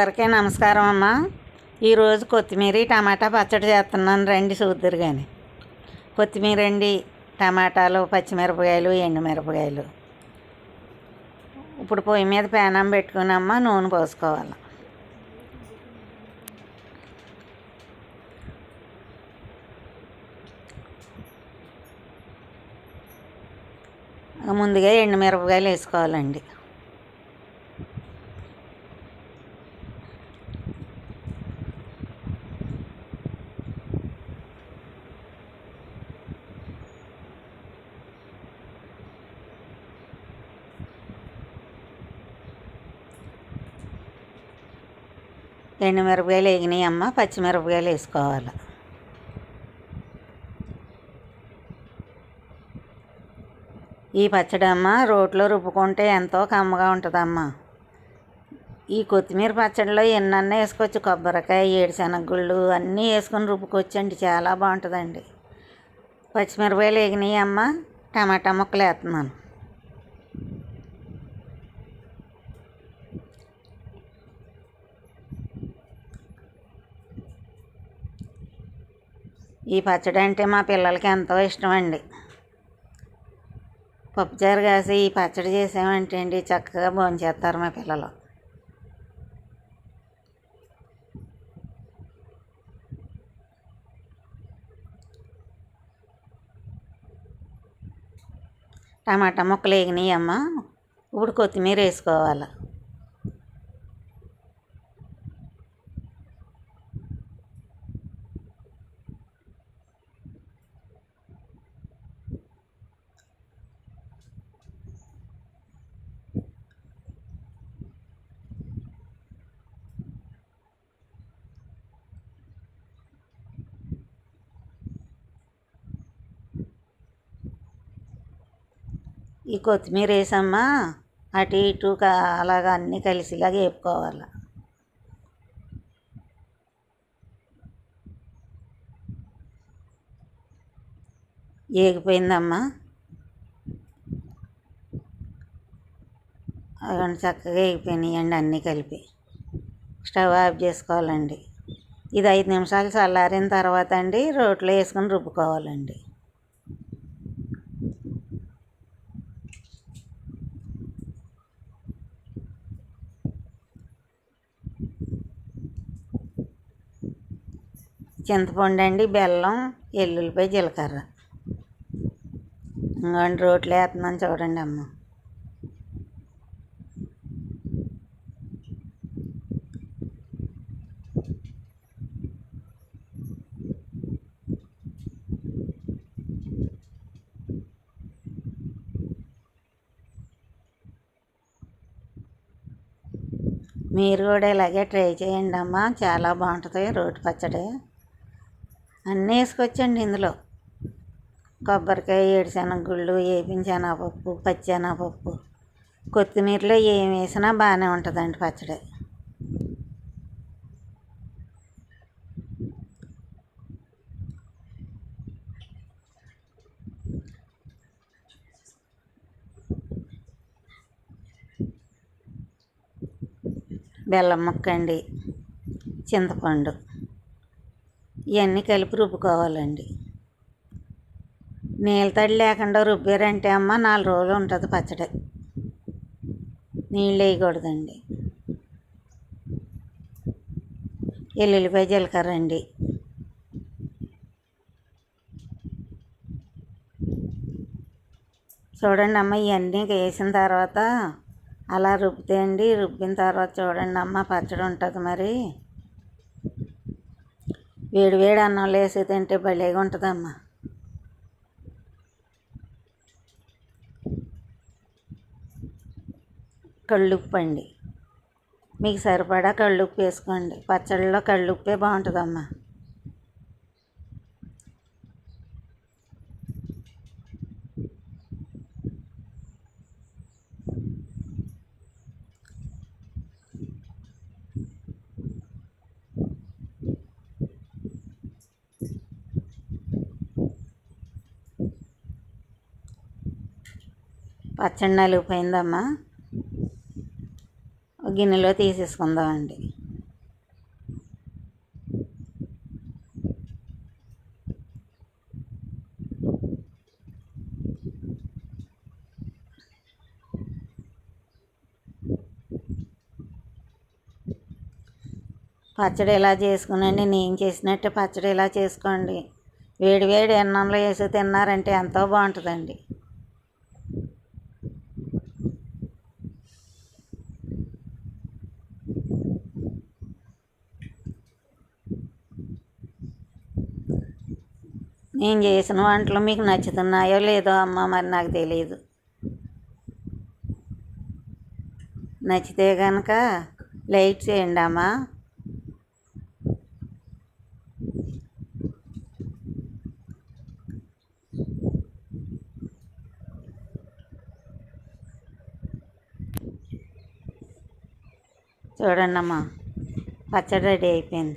అందరికీ నమస్కారం అమ్మా. ఈరోజు కొత్తిమీర టమాటా పచ్చడి చేస్తున్నాను. రండి చూద్దరు కానీ కొత్తిమీర అండి టమాటాలు పచ్చిమిరపకాయలు ఎండుమిరపకాయలు. ఇప్పుడు పొయ్యి మీద పేనం పెట్టుకునమ్మా నూనె పోసుకోవాలి. ముందుగా ఎండుమిరపకాయలు వేసుకోవాలండి. ఎండుమిరపకాయలు వేగినాయి అమ్మ పచ్చిమిరపకాయలు వేసుకోవాలి. ఈ పచ్చడి అమ్మ రోట్లో రుబ్బుకుంటే ఎంతో కమ్మగా ఉంటుందమ్మా. ఈ కొత్తిమీర పచ్చడిలో ఎన్నన్నా వేసుకోవచ్చు కొబ్బరికాయ ఏడుశనగగుళ్ళు అన్నీ వేసుకొని రుబ్బుకోవచ్చండి చాలా బాగుంటుందండి. పచ్చిమిరపకాయలు వేగినాయి అమ్మ టమాటా ముక్కలు వేస్తున్నాను. ఈ పచ్చడి అంటే మా పిల్లలకి ఎంతో ఇష్టం అండి. పప్పుచారు కాసి ఈ పచ్చడి చేసామంటే అండి చక్కగా భోంచేస్తారు మా పిల్లలు. టమాటా ముక్కలు వేగినాయి అమ్మ ఇప్పుడు కొత్తిమీర వేసుకోవాలి? ఈ కొత్తిమీర వేసమ్మా అటు ఇటు అలాగ అలాగా అన్నీ కలిసిలాగా వేపుకోవాలి. ఏగిపోయిందమ్మా. అదండి చక్కగా వేగిపోయినాయండి అన్నీ కలిపి. స్టవ్ ఆఫ్ చేసుకోవాలండి. ఇది ఐదు నిమిషాలు చల్లారిన తర్వాత అండి రోట్లో వేసుకొని రుబ్బుకోవాలండి. చింతపండు అండి బెల్లం ఎల్లుల్లిపాయ జీలకర్ర. ఇంకోండి రోట్లు వేస్తున్నాను చూడండి అమ్మ. మీరు కూడా ఇలాగే ట్రై చేయండి అమ్మ. చాలా బాగుంటుంది రోటి పచ్చడి. అన్నీ వేసుకొచ్చండి ఇందులో. కొబ్బరికాయ ఏడుశనగగుళ్ళు వేపిన శనగపప్పు పచ్చి శనగపప్పు కొత్తిమీరలో ఏం వేసినా బాగానే ఉంటుందండి పచ్చడి. బెల్లం ముక్క అండి చింతపండు. ఇవన్నీ కలిపి రుబ్బుకోవాలండి. నీళ్ళ తడి లేకుండా రుబ్బారంటే అమ్మ నాలుగు రోజులు ఉంటుంది పచ్చడి. నీళ్ళు వేయకూడదండి. ఎల్లుల్లిపాయ జీలకర్ర అండి. చూడండి అమ్మ ఇవన్నీ వేసిన తర్వాత అలా రుబ్బితే అండి రుబ్బిన తర్వాత చూడండి అమ్మ పచ్చడి ఉంటుంది మరి. వేడి వేడి అన్నంలో వేసి తింటే భలేగా ఉంటుందమ్మా. కళ్ళుప్పు అండి. మీకు సరిపడా కళ్ళుప్పు వేసుకోండి. పచ్చళ్ళలో కళ్ళుప్పే బాగుంటుందమ్మా. పచ్చడి నలిగిపోయిందమ్మా గిన్నెలో తీసేసుకుందామండి. పచ్చడి ఇలా చేసుకునండి? నేను చేసినట్టు పచ్చడి ఇలా చేసుకోండి? వేడి వేడి అన్నంలో వేసి తిన్నారంటే ఎంతో బాగుంటుందండి. నేను చేసిన వంటలు మీకు నచ్చుతున్నాయో లేదో అమ్మ మరి నాకు తెలియదు నచ్చితే కనుక లైట్ చేయండి అమ్మా. చూడండి అమ్మా పచ్చడి రెడీ అయిపోయింది.